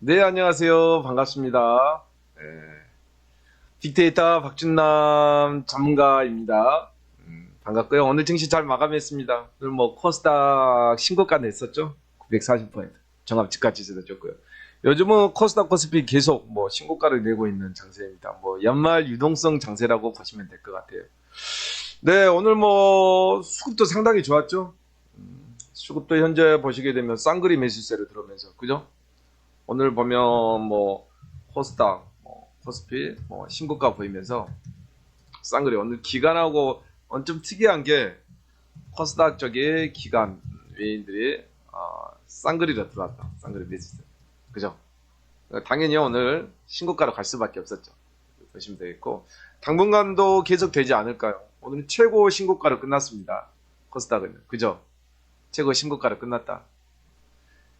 네, 안녕하세요. 반갑습니다. 네. 빅데이터 박준남 전문가입니다. 음, 반갑고요. 오늘 증시 잘 마감했습니다. 오늘 뭐 코스닥 신고가 냈었죠? 940포인트. 종합 주가 지수도 좋고요. 요즘은 코스닥 코스피 계속 뭐 신고가를 내고 있는 장세입니다. 뭐 연말 유동성 장세라고 보시면 될 것 같아요. 네, 오늘 뭐 수급도 상당히 좋았죠? 음, 수급도 현재 보시게 되면 쌍그리 매수세로 들어오면서 그죠? 오늘 보면 뭐 코스닥, 뭐 코스피, 뭐 신고가 보이면서 쌍그리 오늘 기간하고 오늘 좀 특이한 게 코스닥 쪽에 기간 외인들이 어, 쌍그리로 들어왔다. 쌍그리 매수세. 그죠? 당연히 오늘 신고가로 갈 수밖에 없었죠. 보시면 되겠고 당분간도 계속 되지 않을까요? 오늘 최고 신고가로 끝났습니다. 코스닥은 그죠? 최고 신고가로 끝났다.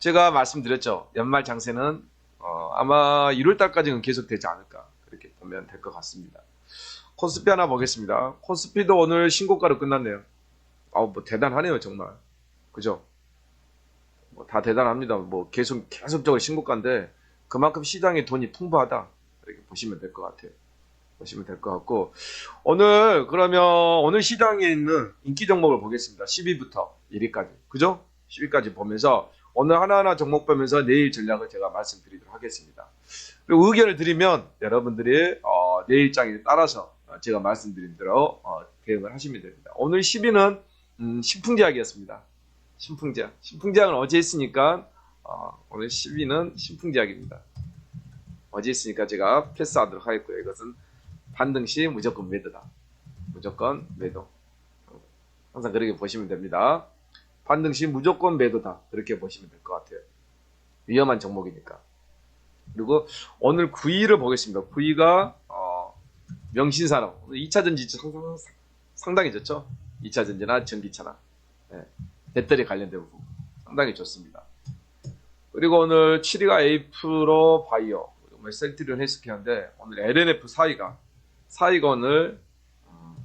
제가 말씀드렸죠. 연말 장세는 어, 아마 1월 달까지는 계속 되지 않을까 그렇게 보면 될 것 같습니다. 코스피 하나 보겠습니다. 코스피도 오늘 신고가로 끝났네요. 아우 뭐 대단하네요 정말. 그죠? 뭐 다 대단합니다. 뭐 계속 계속적으로 신고가인데 그만큼 시장에 돈이 풍부하다 이렇게 보시면 될 것 같아요. 보시면 될 것 같고 오늘 그러면 오늘 시장에 있는 인기 종목을 보겠습니다. 10위부터 1위까지 그죠? 10위까지 보면서 오늘 하나하나 종목 보면서 내일 전략을 제가 말씀드리도록 하겠습니다. 그리고 의견을 드리면 여러분들이 어, 내일 장에 따라서 어, 제가 말씀드린 대로 어, 대응을 하시면 됩니다. 오늘 10위는 음, 신풍제약이었습니다. 신풍제약. 신풍제약은 어제 했으니까 어, 오늘 10위는 신풍제약입니다. 어제 했으니까 제가 패스하도록 하겠고요. 이것은 반등 시 무조건 매도다. 무조건 매도. 항상 그렇게 보시면 됩니다. 반등 시 무조건 매도다. 그렇게 보시면 될 것 같아요. 위험한 종목이니까. 그리고 오늘 9위를 보겠습니다. 9위가 어, 명신산업. 2차 전지 상당, 상당히 좋죠. 2차 전지나 전기차나 네. 배터리 관련된 부분 상당히 좋습니다. 그리고 오늘 7위가 에이프로 바이오, 오늘 셀트리온 헬스케어인데 오늘 LNF 4위가 4위가 오늘 음,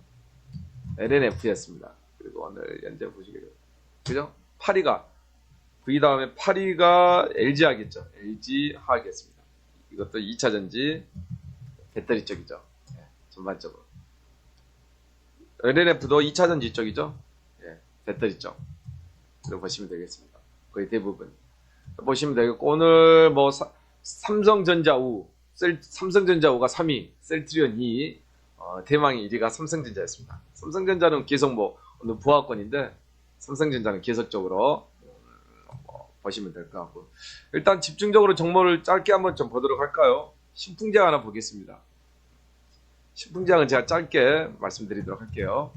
LNF였습니다. 그리고 오늘 현재 보시게 되면 그죠? 8위가 9위 다음에 8위가 LG하겠죠. LG하겠습니다. 이것도 2차 전지 배터리 쪽이죠. 네, 전반적으로. LNF도 2차 전지 쪽이죠. 예, 배터리 쪽. 이렇게 보시면 되겠습니다. 거의 대부분. 보시면 되겠고, 오늘 뭐, 사- 삼성전자 우, 셀, 삼성전자 우가 3위, 셀트리온 2위, 어, 대망의 1위가 삼성전자였습니다. 삼성전자는 계속 뭐, 오늘 부하권인데, 삼성전자는 계속적으로, 음, 뭐, 보시면 될 것 같고. 일단 집중적으로 정보를 짧게 한번 좀 보도록 할까요? 신풍제약 하나 보겠습니다. 신풍제약은 제가 짧게 말씀드리도록 할게요.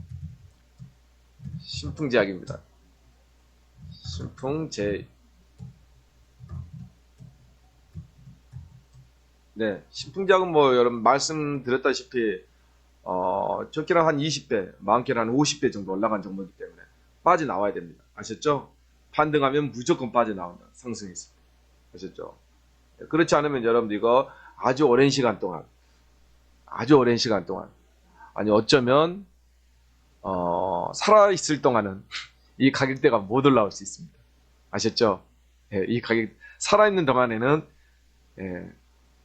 신풍제약입니다. 신풍제 네, 신풍제약은 뭐 여러분 말씀드렸다시피 어, 적게는 한 20배, 많게는 한 50배 정도 올라간 종목이기 때문에 빠져나와야 됩니다. 아셨죠? 반등하면 무조건 빠져나온다. 상승해서. 아셨죠? 네, 그렇지 않으면 여러분들 이거 아주 오랜 시간 동안 아주 오랜 시간 동안 아니 어쩌면 어, 살아있을 동안은 이 가격대가 못 올라올 수 있습니다. 아셨죠? 예, 이 가격 살아있는 동안에는 예,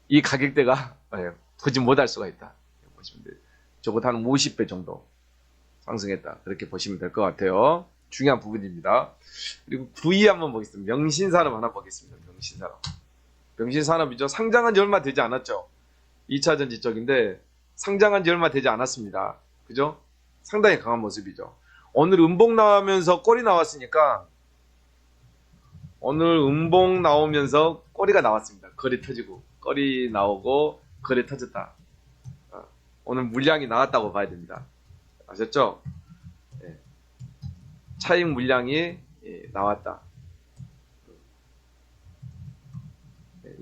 이 가격대가 예, 보지 못할 수가 있다. 보시면 돼요. 적어도 한 50배 정도 상승했다. 그렇게 보시면 될 것 같아요. 중요한 부분입니다. 그리고 9위 한번 보겠습니다. 명신산업 하나 보겠습니다. 명신산업. 명신산업이죠. 상장한 지 얼마 되지 않았죠. 2차 전지 쪽인데 상장한 지 얼마 되지 않았습니다. 그죠? 상당히 강한 모습이죠. 오늘 음봉 나오면서 꼬리 나왔으니까 오늘 음봉 나오면서 꼬리가 나왔습니다. 거리 터지고 꼬리 나오고 거리 터졌다. 어, 오늘 물량이 나왔다고 봐야 됩니다. 아셨죠? 예. 차익 물량이 예, 나왔다.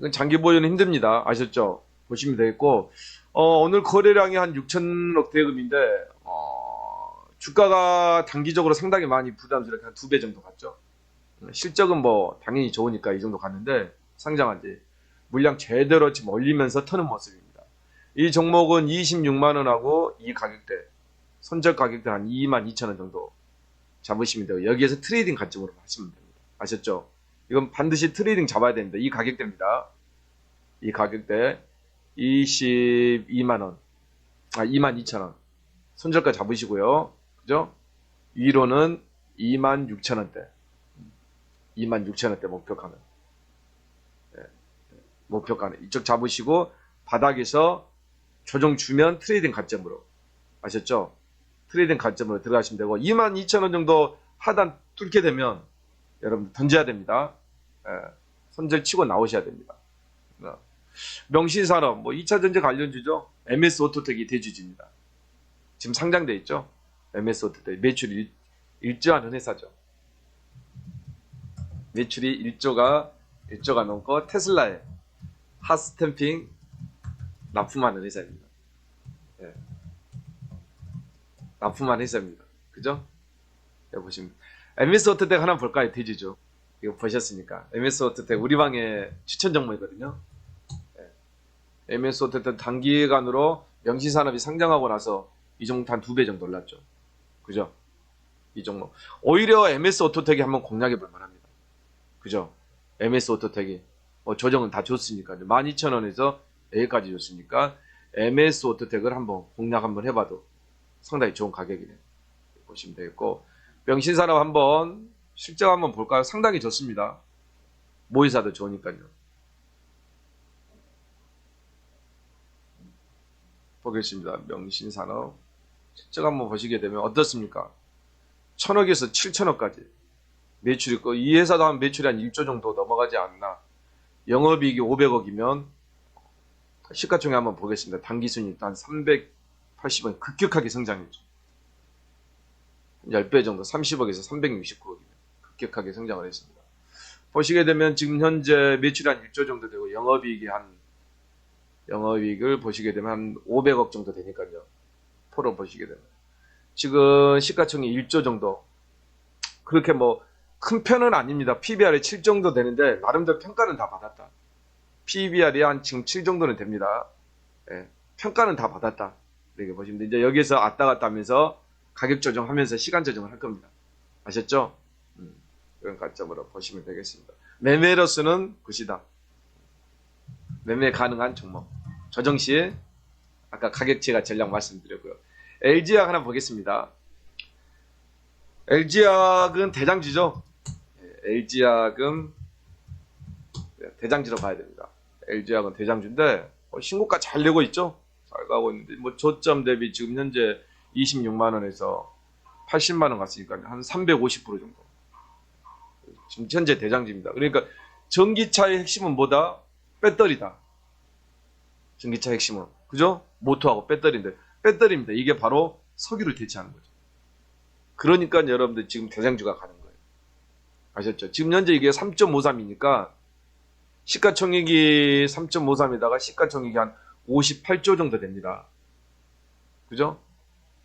예, 장기 보유는 힘듭니다. 아셨죠? 보시면 되겠고 어, 오늘 거래량이 한 6천억 대금인데 어, 주가가 단기적으로 상당히 많이 부담스럽게 한 두 배 정도 갔죠. 실적은 뭐 당연히 좋으니까 이 정도 갔는데 상장한 지 물량 제대로 지금 올리면서 터는 모습입니다. 이 종목은 26만 원하고 이 가격대 손절 가격대 한 2만 2천 원 정도 잡으시면 되고 여기에서 트레이딩 관점으로 하시면 됩니다. 아셨죠? 이건 반드시 트레이딩 잡아야 됩니다. 이 가격대입니다. 이 가격대 22만원, 아, 22,000원. 손절가 잡으시고요. 그죠? 위로는 26,000원대. 26,000원대 목표가는. 예, 목표가는. 이쪽 잡으시고, 바닥에서 조정 주면 트레이딩 가점으로. 아셨죠? 트레이딩 가점으로 들어가시면 되고, 22,000원 정도 하단 뚫게 되면, 여러분 던져야 됩니다. 예, 손절 치고 나오셔야 됩니다. 어. 명신산업, 뭐 2차 전지 관련주죠. MS 오토텍이 대주주입니다. 지금 상장돼 있죠. MS 오토텍 매출이 1, 조하는 회사죠. 매출이 1조가 1조가 넘고 테슬라에 핫스탬핑 납품하는 회사입니다. 예. 납품하는 회사입니다. 그죠? 여기 보시면 MS 오토텍 하나 볼까요? 대주죠. 이거 보셨으니까 MS 오토텍 우리 방에 추천 종목이거든요. MS 오토텍 단기간으로 명시산업이 상장하고 나서 이 종목 한두 배 정도 올랐죠. 그죠? 이 종목. 오히려 MS 오토텍이 한번 공략해 볼 만합니다. 그죠? MS 오토텍이. 뭐 조정은 다 줬으니까. 12,000원에서 여기까지 줬으니까 MS 오토텍을 한번 공략 한번 해봐도 상당히 좋은 가격이네요. 보시면 되겠고. 명신산업 한번 실적 한번 볼까요? 상당히 좋습니다. 모의사도 좋으니까요. 보겠습니다. 명신산업 실적 한번 보시게 되면 어떻습니까? 천억에서 7천억까지 매출이 있고 이 회사도 한 매출이 한 1조 정도 넘어가지 않나 영업이익이 500억이면 시가총액 한번 보겠습니다. 단기순이익도 한 380원 급격하게 성장했죠. 10배 정도 30억에서 369억이면 급격하게 성장을 했습니다. 보시게 되면 지금 현재 매출이 한 1조 정도 되고 영업이익이 한 영업이익을 보시게 되면 한 500억 정도 되니까요. 포로 보시게 되면. 지금 시가총액 1조 정도. 그렇게 뭐 큰 편은 아닙니다. PBR이 7 정도 되는데 나름대로 평가는 다 받았다. PBR이 한 지금 7 정도는 됩니다. 예, 평가는 다 받았다. 이렇게 보시면 돼. 이제 여기서 왔다 갔다 하면서 가격 조정하면서 시간 조정을 할 겁니다. 아셨죠? 음, 그런 관점으로 보시면 되겠습니다. 매매로서는 굿이다. 매매 가능한 종목. 조정 시 아까 가격치가 전략 말씀드렸고요. LG약 하나 보겠습니다. LG약은 대장주죠. LG약은 대장주로 봐야 됩니다. LG약은 대장주인데 어, 신고가 잘 내고 있죠. 잘 가고 있는데 뭐 저점 대비 지금 현재 26만 원에서 80만 원 갔으니까 한 350% 정도. 지금 현재 대장주입니다. 그러니까 전기차의 핵심은 뭐다? 배터리다. 전기차 핵심은 그죠? 모터하고 배터리인데 배터리입니다. 이게 바로 석유를 대체하는 거죠. 그러니까 여러분들 지금 대장주가 가는 거예요. 아셨죠? 지금 현재 이게 3.53이니까 시가총액이 3.53에다가 시가총액이 한 58조 정도 됩니다. 그죠?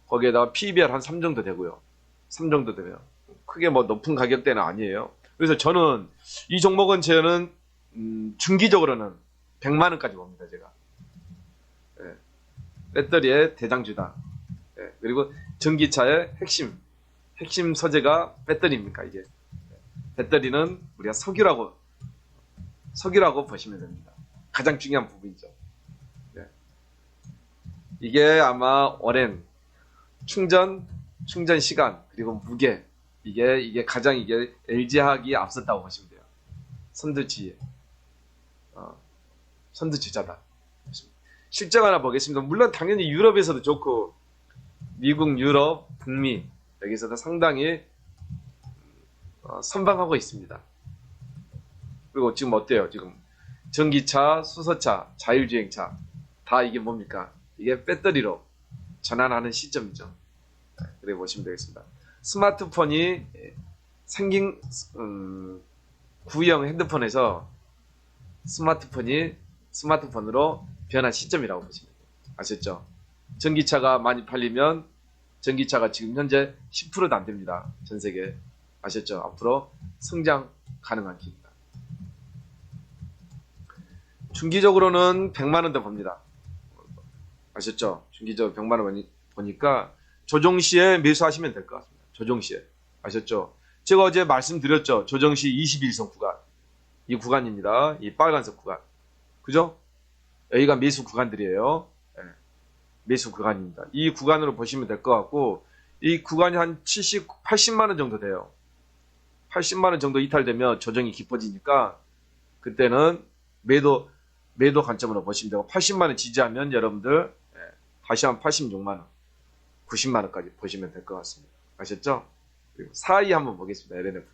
거기에다가 PBR 한 3 정도 되고요. 3 정도 되면 크게 뭐 높은 가격대는 아니에요. 그래서 저는 이 종목은 저는 음, 중기적으로는 100만 원까지 봅니다. 제가. 예. 배터리의 대장주다. 예. 그리고 전기차의 핵심 핵심 소재가 배터리입니까 이게 배터리는 우리가 석유라고 석유라고 보시면 됩니다. 가장 중요한 부분이죠. 예. 이게 아마 오랜 충전 충전 시간 그리고 무게 이게 이게 가장 이게 LG학이 앞섰다고 보시면 돼요. 선두지에 어, 선두주자다. 실적 하나 보겠습니다. 물론 당연히 유럽에서도 좋고 미국, 유럽, 북미 여기서도 상당히 어, 선방하고 있습니다. 그리고 지금 어때요? 지금 전기차, 수소차, 자율주행차 다 이게 뭡니까? 이게 배터리로 전환하는 시점이죠. 그래 보시면 되겠습니다. 스마트폰이 생긴 음, 구형 핸드폰에서 스마트폰이 스마트폰으로 변한 시점이라고 보시면 돼요. 아셨죠? 전기차가 많이 팔리면 전기차가 지금 현재 10%도 안 됩니다. 전 세계. 아셨죠? 앞으로 성장 가능한 기입니다. 중기적으로는 100만 원대 봅니다. 아셨죠? 중기적으로 100만 원 보니까 조정 시에 매수하시면 될 것 같습니다. 조정 시에. 아셨죠? 제가 어제 말씀드렸죠. 조정 시 21선 구간. 이 구간입니다. 이 빨간색 구간. 그죠? 여기가 매수 구간들이에요. 예, 매수 구간입니다. 이 구간으로 보시면 될 것 같고 이 구간이 한 70, 80만 원 정도 돼요. 80만 원 정도 이탈되면 조정이 깊어지니까 그때는 매도 매도 관점으로 보시면 되고 80만 원 지지하면 여러분들 예, 다시 한 86만 원, 90만 원까지 보시면 될 것 같습니다. 아셨죠? 그리고 4위 한번 보겠습니다. LNF.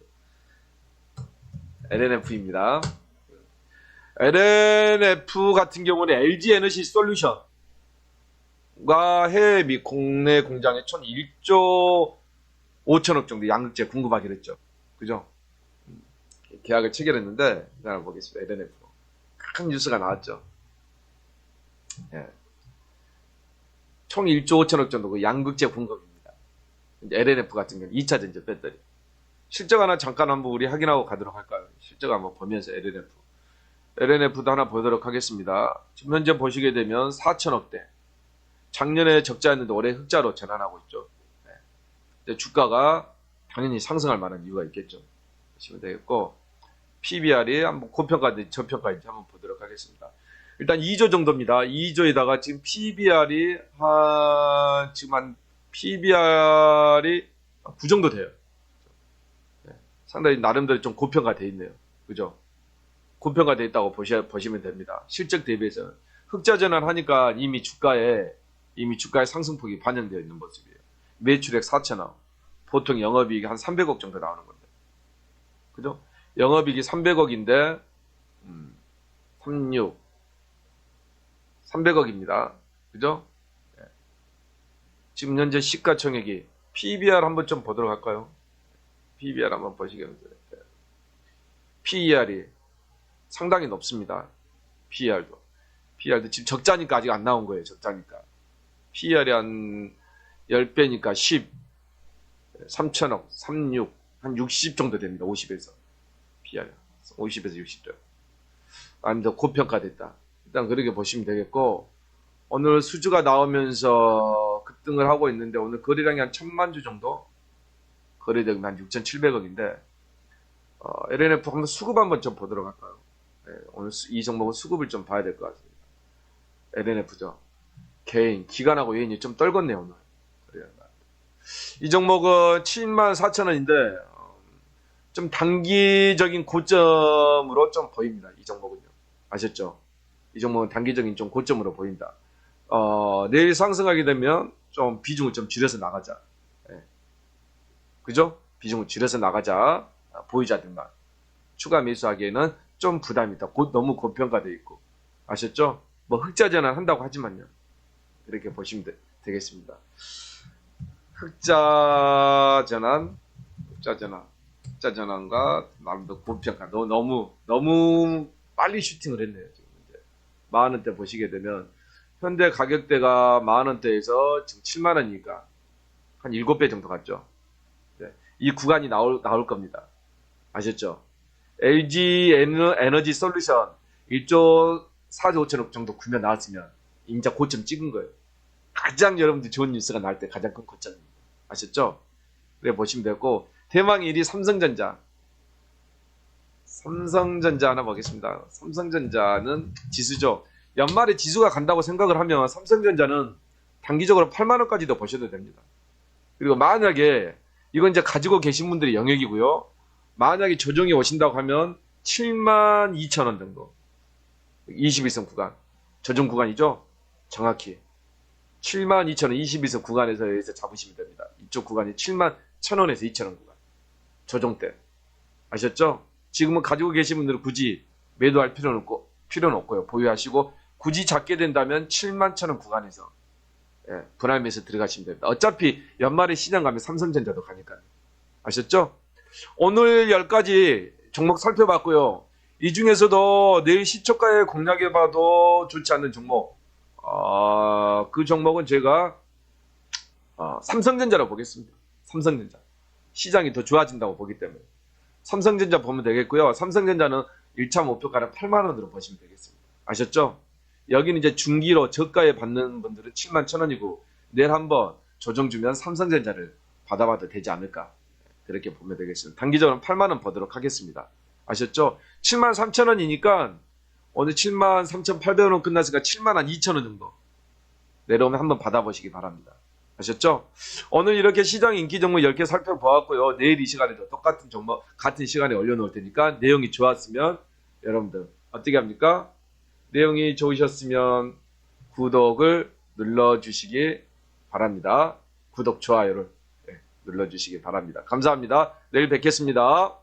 LNF입니다. LNF 같은 경우는 LG 에너지 솔루션가 해외 및 국내 공장에 총 1조 5천억 정도 양극재 공급하기로 했죠. 그죠? 음, 계약을 체결했는데, 하나 보겠습니다. LNF. 큰 뉴스가 나왔죠. 예. 총 1조 5천억 정도 그 양극재 공급입니다. LNF 같은 경우는 2차 전지 배터리. 실적 하나 잠깐 한번 우리 확인하고 가도록 할까요? 실적 한번 보면서 LNF. LNF도 하나 보도록 하겠습니다. 지금 현재 보시게 되면 4천억대. 작년에 적자였는데 올해 흑자로 전환하고 있죠. 네. 주가가 당연히 상승할 만한 이유가 있겠죠. 보시면 되겠고, PBR이 한번 고평가인지 저평가인지 한번 보도록 하겠습니다. 일단 2조 정도입니다. 2조에다가 지금 PBR이 한, 지금 한, PBR이 9 정도 돼요. 네. 상당히 나름대로 좀 고평가 돼 있네요. 그죠? 고평가 돼 있다고 보시, 보시면 됩니다. 실적 대비해서는. 흑자 전환하니까 이미 주가에, 이미 주가의 상승폭이 반영되어 있는 모습이에요. 매출액 4천억. 보통 영업이익이 한 300억 정도 나오는 건데. 그죠? 영업이익이 300억인데, 음, 36. 300억입니다. 그죠? 예. 지금 현재 시가총액이 PBR 한번 좀 보도록 할까요? PBR 한번 보시겠어요? PER이 상당히 높습니다. PER도. PER도 지금 적자니까 아직 안 나온 거예요. 적자니까. PER이 한 10배니까 10, 3천억, 36, 한 60 정도 됩니다. 50에서. PER. 50에서 60도. 아니, 더 고평가됐다. 일단 그렇게 보시면 되겠고, 오늘 수주가 나오면서 급등을 하고 있는데, 오늘 거래량이 한 천만 주 정도? 거래량이 한 6,700억인데, 어, LNF 한번 수급 한번 좀 보도록 할까요? 네, 오늘 수- 이 종목은 수급을 좀 봐야 될 것 같습니다. LNF죠. 개인, 기관하고 외인이 좀 떨궜네요, 오늘. 그래요. 이 종목은 7만 4천 원인데, 어, 좀 단기적인 고점으로 좀 보입니다. 이 종목은요. 아셨죠? 이 종목은 단기적인 좀 고점으로 보인다. 어, 내일 상승하게 되면 좀 비중을 좀 줄여서 나가자. 예. 그죠? 비중을 줄여서 나가자. 아, 보유자들만. 추가 매수하기에는 좀 부담이 있다. 곧 너무 고평가돼 있고. 아셨죠? 뭐 흑자 전환 한다고 하지만요. 이렇게 보시면 되, 겠습니다 흑자 전환, 흑자 전환, 흑자 전환과 나름대로 고평가. 너, 너무, 너무 빨리 슈팅을 했네요. 만 원대 보시게 되면 현대 가격대가 만 원대에서 지금 7만 원이니까 한 7배 정도 갔죠. 네. 이 구간이 나올, 나올 겁니다. 아셨죠? LG 에너- 에너지 솔루션 1조 4조 5천억 정도 구매 나왔으면 인자 고점 찍은 거예요. 가장 여러분들 좋은 뉴스가 나올 때 가장 큰 고점입니다. 아셨죠? 그래 보시면 되고 대망 1위 삼성전자. 삼성전자 하나 보겠습니다. 삼성전자는 지수죠. 연말에 지수가 간다고 생각을 하면 삼성전자는 단기적으로 8만 원까지도 보셔도 됩니다. 그리고 만약에 이건 이제 가지고 계신 분들의 영역이고요. 만약에 조정이 오신다고 하면 7만 2천 원 정도. 21선 구간. 조정 구간이죠? 정확히. 7만 2천 원 21선 구간에서 여기서 잡으시면 됩니다. 이쪽 구간이 7만 1천 원에서 2천 원 구간. 조정 때. 아셨죠? 지금은 가지고 계신 분들은 굳이 매도할 필요는 없고, 필요는 없고요. 보유하시고, 굳이 잡게 된다면 7만 1천 원 구간에서 예, 분할매수 들어가시면 됩니다. 어차피 연말에 시장 가면 삼성전자도 가니까요. 아셨죠? 오늘 10가지 종목 살펴봤고요. 이 중에서도 내일 시초가에 공략해봐도 좋지 않는 종목. 아, 그 종목은 제가 아, 삼성전자로 보겠습니다. 삼성전자. 시장이 더 좋아진다고 보기 때문에. 삼성전자 보면 되겠고요. 삼성전자는 1차 목표가는 8만 원으로 보시면 되겠습니다. 아셨죠? 여기는 이제 중기로 저가에 받는 분들은 7만 천 원이고 내일 한번 조정 주면 삼성전자를 받아봐도 되지 않을까 그렇게 보면 되겠습니다. 단기적으로 8만 원 보도록 하겠습니다. 아셨죠? 7만 3천 원이니까 오늘 7만 3,800원 끝났으니까 7만 한 2천 원 정도 내려오면 한번 받아보시기 바랍니다. 아셨죠? 오늘 이렇게 시장 인기 종목 10개 살펴보았고요. 내일 이 시간에도 똑같은 종목, 같은 시간에 올려놓을 테니까 내용이 좋았으면 여러분들 어떻게 합니까? 내용이 좋으셨으면 구독을 눌러주시기 바랍니다. 구독, 좋아요를 예, 눌러주시기 바랍니다. 감사합니다. 내일 뵙겠습니다.